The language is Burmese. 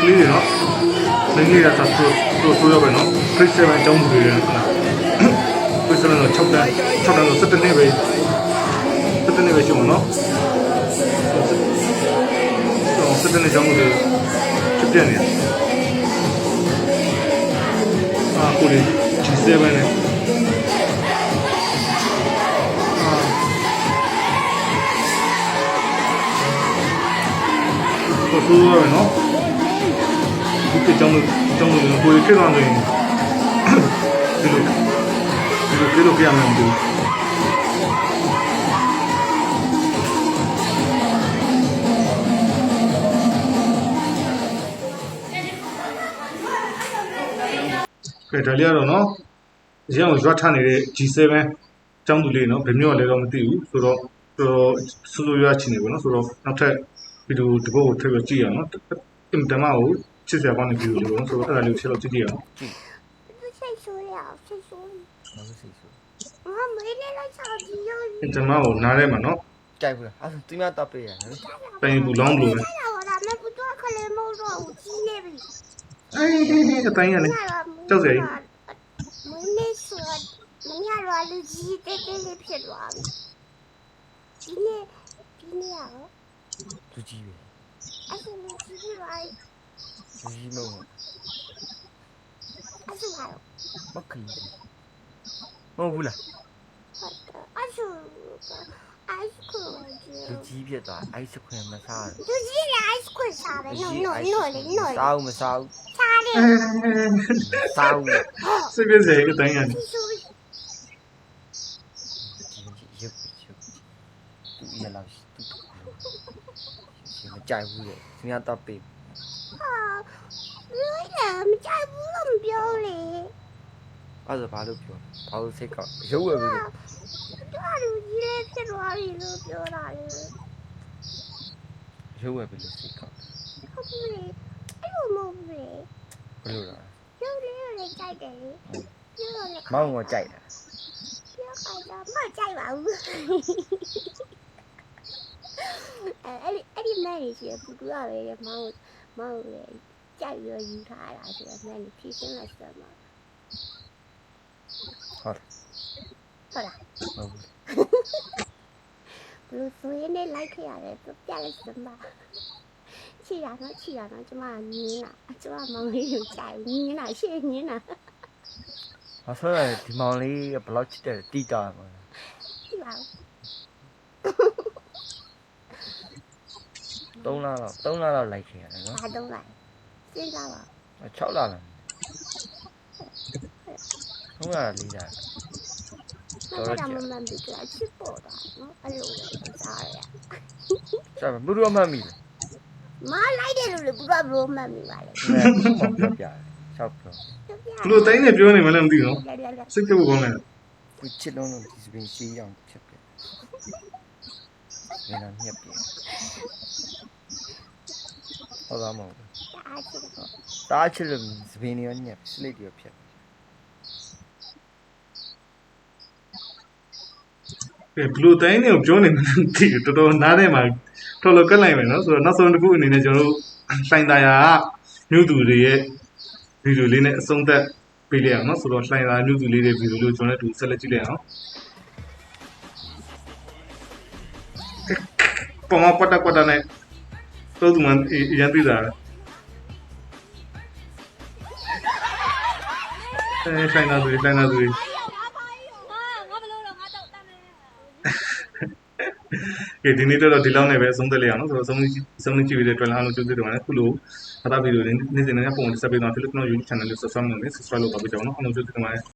ကလေးတွေနော်မင်းကြီးကသာသူသူသူရောက်ပဲနော်ခရစ်စတန်အကြောင်းတွေရနော်ခရစ်စတန်တော့6တန်း6တန်းတော့17နှစ်ပဲ17နှစ်ပဲရှိမှာနော်တော့17နှစ်အကြောင်းတွေဖြစ်ပြနေအာကိုလေး7နဲ့ကိုသူရောက်ပဲနော် ဒီအကြောင်းအကြောင်းတွေကိုကိုဖြစ်သွားတယ်ဒီလိုဒီလိုဒီလိုပြရမယ်ဘူးကဲဒါလေးကတော့နော်အရင်ကရွတ်ထနေတဲ့ G7 ကျောင်းသူလေးနော်ဘယ်မျိုးလဲတော့မသိဘူးဆိုတော့တော်တော်စူးစူးရွားချင်နေပေါ့နော်ဆိုတော့နောက်ထပ်ဗီဒီယိုတစ်ပုဒ်ကိုထည့်ပြီးကြည့်ရအောင်နော်အင်တမကို ချစ်စရာကောင်းတဲ့ဗီဒီယိုလေးပေါ့နော်ဆိုတော့အဲ့ဒါလေးကိုဆက်လို့ကြည့်ကြည့်အောင် 不是谁说呀？谁说？ ဘာလို့စိတ်ဆိုး 我没来了手机哟。 အင်တမကိုနားထဲမှာနော် ကြိုက်ဘူးလားအဲ့ဒါသူများတော့ပေးရနော် တိုင်ဘူးလောင်းဘူးပဲ 看到我了，那不多可能没说我机那边。 အေးအတိုင်းရလေ ကျောက်စရာကြီး မင်းလေးဆိုမင်းရတော့လူကြီးတဲတဲလေးဖြစ်သွားပြီဒီနေ့ဒီနေ့ရော သူကြီးပဲ အဲ့ဒါလူကြီးဖြစ်သွားပြီ သူကြီးမဟုတ် အဲ့ ဒါရောမကလေးမဟုတ်ဘူးလားအဲ့ဒါအိုက်စခရီးသူကြီးဖြစ်သွားအိုက်စခွင်မစားလူကြီးလည်းအိုက်စ ခရီးစားပဲနော်နော်နော်လေနော်စားဦးမစားဘူးစားတယ်စားဦးစိတ်ပြည့်စရာအတိုင်းရဒီဆိုရုပ်ရုပ်သူရလောက်သူရှင်မကြိုက်ဘူးလေသူများတော့ပေးဟာလူလည်းမကြိုက်ဘူးလို့မပြောလေအဲ့ဒါဘာလို့ပြောဘာလို့စိတ်ကောက်ရုပ်ဝယ်ပြီလေတို့လူကြီးလည်းဖြစ်သွားပြီလို့ပြောတာလေရုပ်ဝယ်ပြီလို့စိတ်ကောက်ဟုတ်ပြီအဲ့လိုမဟုတ်ဘူးလေဘယ်လိုလဲရုပ်လေးလေးကြိုက်တယ်လေပြောလေမောင်ကကြိုက်တာပြောခိုင်းတာမကြိုက်ပါဘူးအဲ့ဒီအဲ့ဒီမဲ့ကြီးရှိဘူးတူရပဲမောင် မောင်လေကြိုက်ပြီးယူထားတာဆိုတော့မဲ့ကြီးဖြည့်ရှင်းလိုက်စမ်းပါဟုတ်ဟုတ်လားဟုတ်ဘူးဘလို့ဆိုရင်လည်းလိုက်ခဲ့ရတယ်ပြပြလိုက်စမ်းပါချီရတော့ချီရတော့ကျမငင်းတာကျမမောင်လေးကိုကြိုက်ငင်းတာရှေ့ငင်းတာအဆောရဒီမောင်လေးဘလောက်ချစ်တယ်တီတာမှာ ကြည့်ပါဦး 3လလောက်3လလောက်လိုက်ခဲ့ရတယ်နော်။ဟာ3လ။စဉ်းစားပါ။6လလား။ဟုတ်လားလေးလား။တော်တော်ကြာ။မမမပြီးကြာချစ်ပေါ်တာနော်။အဲ့လိုပဲစားရ။စားဘူးရောမှတ်မိလား။မလိုက်တယ်လို့လေဘူးရောဘလို့မှတ်မိပါလေ။ဟုတ်ပါပြ။6ပြော။ဘလို့တိုင်းနေပြောနေမှလည်းမသိဘူးနော်။စိတ်ကဘုကောင်းနေ။ကိုချစ်လုံးလုံးဒီစပင်ရှိအောင်ချက်ပြ။ နင်တော့ညက်ပြေဟုတ်သားမဟုတ်တားချစ်လို့တားချစ်လို့စပင်းရောညက်စလိတ်ရောဖြတ်ဘယ်ဘလူးတိုင်းတွေကိုပြောနေမှန်းသိတော်တော်နားထဲမှာထော်လောက်ကတ်လိုက်မယ်နော်ဆိုတော့နောက်ဆုံးတစ်ခုအနေနဲ့ကျွန်တော်တို့ဆိုင်တာယာမြို့သူတွေရဲ့ဗီဒီယိုလေးနဲ့အဆုံးသက်ပေးလိုက်အောင်နော်ဆိုတော့ဆိုင်တာမြို့သူလေးတွေဗီဒီယိုလေးကိုကျွန်တော်တို့ဆက်လက်ကြည့်လိုက်အောင် ပေါ်မှာပတ်တက်ပတ်တက်နဲ့တိုးသူမှရန်သိတာအဲလှိုင်သာသူတွေလှိုင်သာသူတွေငါဘလို့တော့ငါတော့တမ်းနေကဲဒီနေ့တော့ဒီလောက်နဲ့ပဲအဆုံးသတ်လိုက်အောင်နော်ဆိုတော့အဆုံးဆုံးကြည့်ပြီးတဲ့အတွက်လည်းအားလုံးကျေးဇူးတင်ပါတယ်ခုလိုဘာသာဗီဒီယိုလေးနေ့စဉ်နဲ့ပုံစံဆက်ပေးတော့ဒီလိုကျွန်တော် YouTube channel လေး subscribe လုပ်နေ subscribe လုပ်ပါကြအောင်နော်အားလုံးကျေးဇူးတင်ပါတယ်